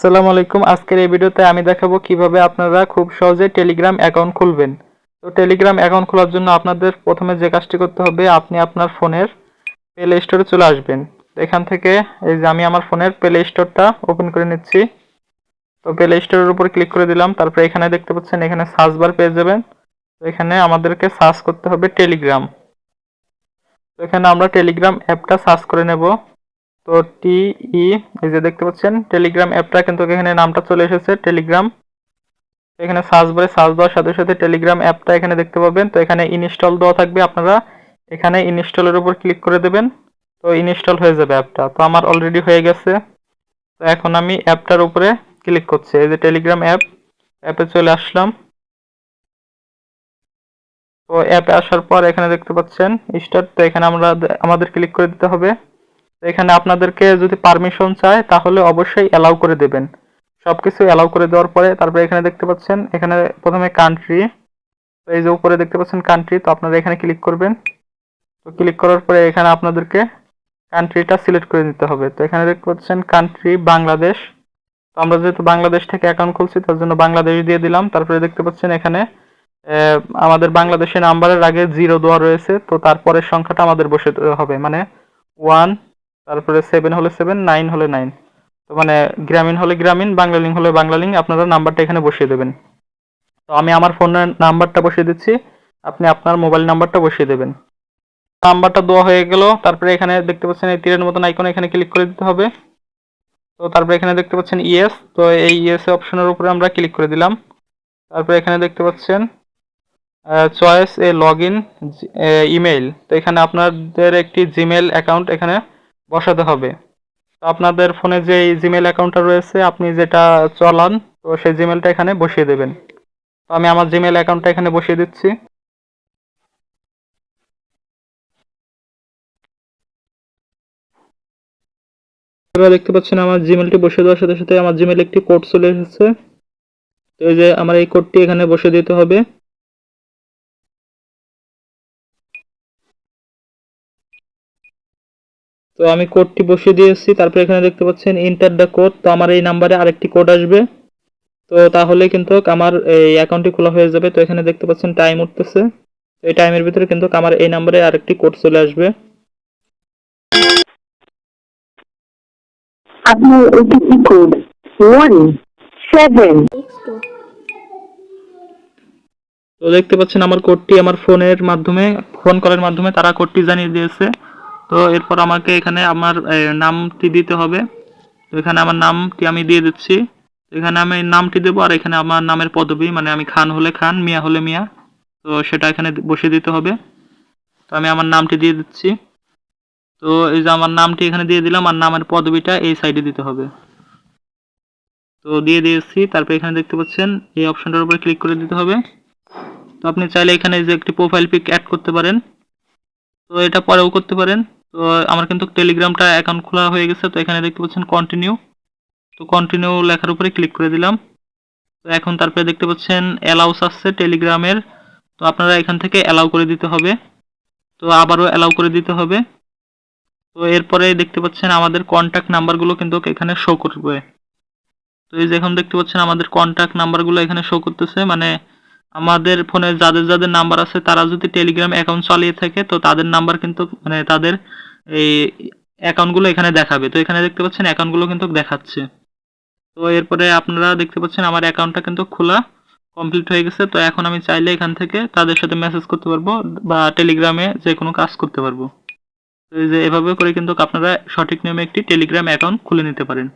আসসালামু আলাইকুম। আজকের এই ভিডিওতে আমি দেখাবো কীভাবে আপনারা খুব সহজে টেলিগ্রাম অ্যাকাউন্ট খুলবেন। তো টেলিগ্রাম অ্যাকাউন্ট খোলার জন্য আপনাদের প্রথমে যে কাজটি করতে হবে, আপনি আপনার ফোনের প্লে স্টোরে চলে আসবেন। এখান থেকে এই যে আমি আমার ফোনের প্লে স্টোরটা ওপেন করে নিচ্ছি। তো প্লে স্টোরের উপর ক্লিক করে দিলাম। তারপরে এখানে দেখতে পাচ্ছেন এখানে সার্চ বার পেয়ে যাবেন। তো এখানে আমাদেরকে সার্চ করতে হবে টেলিগ্রাম তো এখানে আমরা টেলিগ্রাম অ্যাপটা সার্চ করে নেব। তো টি ই, এই যে দেখতে পাচ্ছেন টেলিগ্রাম অ্যাপটা কিন্তু এখানে নামটা চলে এসেছে টেলিগ্রাম এখানে সার্চ বারে সার্চ দেওয়ার সাথে সাথে টেলিগ্রাম অ্যাপটা এখানে দেখতে পাবেন। তো এখানে ইনস্টল দেওয়া থাকবে আপনারা। এখানে ইনস্টলের উপর ক্লিক করে দেবেন। তো ইনস্টল হয়ে যাবে অ্যাপটা তো আমার অলরেডি হয়ে গেছে। তো এখন আমি অ্যাপটার উপরে ক্লিক করছি। এই যে টেলিগ্রাম অ্যাপ অ্যাপে চলে আসলাম। তো অ্যাপে আসার পর এখানে দেখতে পাচ্ছেন স্টার্ট তো এখানে আমরা আমাদের ক্লিক করে দিতে হবে। এখানে আপনাদেরকে যদি পারমিশন চায়, তাহলে অবশ্যই অ্যালাউ করে দেবেন। সব কিছু অ্যালাউ করে দেওয়ার পরে, তারপরে এখানে দেখতে পাচ্ছেন, এখানে প্রথমে কান্ট্রি তো এই যে উপরে দেখতে পাচ্ছেন কান্ট্রি তো আপনারা এখানে ক্লিক করবেন। তো ক্লিক করার পরে এখানে আপনাদেরকে কান্ট্রিটা সিলেক্ট করে নিতে হবে। তো এখানে দেখতে পাচ্ছেন কান্ট্রি বাংলাদেশ তো আমরা যেহেতু বাংলাদেশ থেকে অ্যাকাউন্ট খুলছি, তার জন্য বাংলাদেশ দিয়ে দিলাম। তারপরে দেখতে পাচ্ছেন এখানে আমাদের বাংলাদেশের নাম্বারের আগে জিরো দেওয়া রয়েছে। তো তারপরের সংখ্যাটা আমাদের বসে হবে মানে ওয়ান তারপরে সেভেন হলে সেভেন নাইন হলে নাইন তো মানে গ্রামীণ হলে গ্রামীণ, বাংলা বাংলালিং হলে বাংলালিং আপনারা নাম্বারটা এখানে বসিয়ে দেবেন। তো আমি আমার ফোনের নাম্বারটা বসিয়ে দিচ্ছি, আপনি আপনার মোবাইল নাম্বারটা বসিয়ে দেবেন। নাম্বারটা দেওয়া হয়ে গেল, তারপরে এখানে দেখতে পাচ্ছেন এই তীরের মতন আইকনে এখানে ক্লিক করে দিতে হবে। তো তারপরে এখানে দেখতে পাচ্ছেন ইয়েস তো এই ইয়েস অপশনের উপরে আমরা ক্লিক করে দিলাম। তারপরে এখানে দেখতে পাচ্ছেন চয়েস এ লগ ইন ইমেইল তো এখানে আপনাদের একটি জিমেল অ্যাকাউন্ট এখানে বসাতে হবে। তো আপনাদের ফোনে যে জিমেল অ্যাকাউন্টটা রয়েছে, আপনি যেটা চলান, তো সেই জিমেলটা এখানে বসিয়ে দেবেন। তো আমি আমার জিমেল অ্যাকাউন্টটা এখানে বসিয়ে দিচ্ছি। আপনারা দেখতে পাচ্ছেন আমার জিমেলটি বসিয়ে দেওয়ার সাথে সাথে আমার জিমেল একটি কোড চলে এসেছে। তো এই যে আমার এই কোডটি এখানে বসিয়ে দিতে হবে। তো আমি কোডটি বসিয়ে দিয়েছি তারপরে এখানে দেখতে পাচ্ছেন ইন্টার দ্য কোড তো আমার এই নাম্বারে আরেকটি কোড আসবে। তো তাহলে কিন্তু আমার এই অ্যাকাউন্টটি খোলা হয়ে যাবে তো এখানে দেখতে পাচ্ছেন টাইম উঠতেছে। এই টাইমের ভিতরে কিন্তু আমার এই নাম্বারে আরেকটি কোড চলে আসবে। আপনার ওটিপি কোড ওয়ান সেভেন তো দেখতে পাচ্ছেন আমার কোডটি আমার ফোনের মাধ্যমে ফোন কলের মাধ্যমে তারা কোডটি জানিয়ে দিয়েছে। তো এরপর আমাকে এখানে আমার নামটি দিতে হবে। তো এখানে আমার নামটি আমি দিয়ে দিচ্ছি। এখানে আমি নামটি দেবো আর এখানে আমার নামের পদবি মানে আমি খান হলে খান, মিয়া হলে মিয়া। তো সেটা এখানে বসিয়ে দিতে হবে। তো আমি আমার নামটি দিয়ে দিচ্ছি। তো এই যে আমার নামটি এখানে দিয়ে দিলাম আর নামের পদবিটা এই সাইডে দিতে হবে। তো দিয়ে দিয়েছি। তারপর এখানে দেখতে পাচ্ছেন, এই অপশনটার উপরে ক্লিক করে দিতে হবে। তো আপনি চাইলে এখানে যে একটি প্রোফাইল পিক অ্যাড করতে পারেন। তো এটা পরেও করতে পারেন। তো আমার কিন্তু টেলিগ্রামটা অ্যাকাউন্ট খোলা হয়ে গেছে, তো এখানে দেখতে পাচ্ছেন কন্টিনিউ তো কন্টিনিউ লেখার উপরে ক্লিক করে দিলাম। তো এখন তারপরে দেখতে পাচ্ছেন অ্যালাউস আসছে টেলিগ্রামের। তো আপনারা এখান থেকে অ্যালাউ করে দিতে হবে। তো আবারও অ্যালাউ করে দিতে হবে। তো এরপরে দেখতে পাচ্ছেন আমাদের কন্ট্যাক্ট নাম্বারগুলো কিন্তু এখানে শো করবে। তো এই যে এখন দেখতে পাচ্ছেন আমাদের কন্ট্যাক্ট নাম্বারগুলো এখানে শো করতেছে মানে আমাদের ফোনে যাদের যাদের নাম্বার আছে, তারা যদি টেলিগ্রাম অ্যাকাউন্ট চালিয়ে থাকে, তো তাদের নাম্বার কিন্তু মানে তাদের এই অ্যাকাউন্টগুলো এখানে দেখাবে। তো এখানে দেখতে পাচ্ছেন অ্যাকাউন্টগুলো কিন্তু দেখাচ্ছে। তো এরপরে আপনারা দেখতে পাচ্ছেন আমার অ্যাকাউন্টটা কিন্তু খোলা কমপ্লিট হয়ে গেছে। তো এখন আমি চাইলে এখান থেকে তাদের সাথে মেসেজ করতে পারব বা টেলিগ্রামে যে কোনো কাজ করতে পারব। তো এই যে এভাবে করে কিন্তু আপনারা সঠিক নিয়মে একটি টেলিগ্রাম অ্যাকাউন্ট খুলে নিতে পারেন।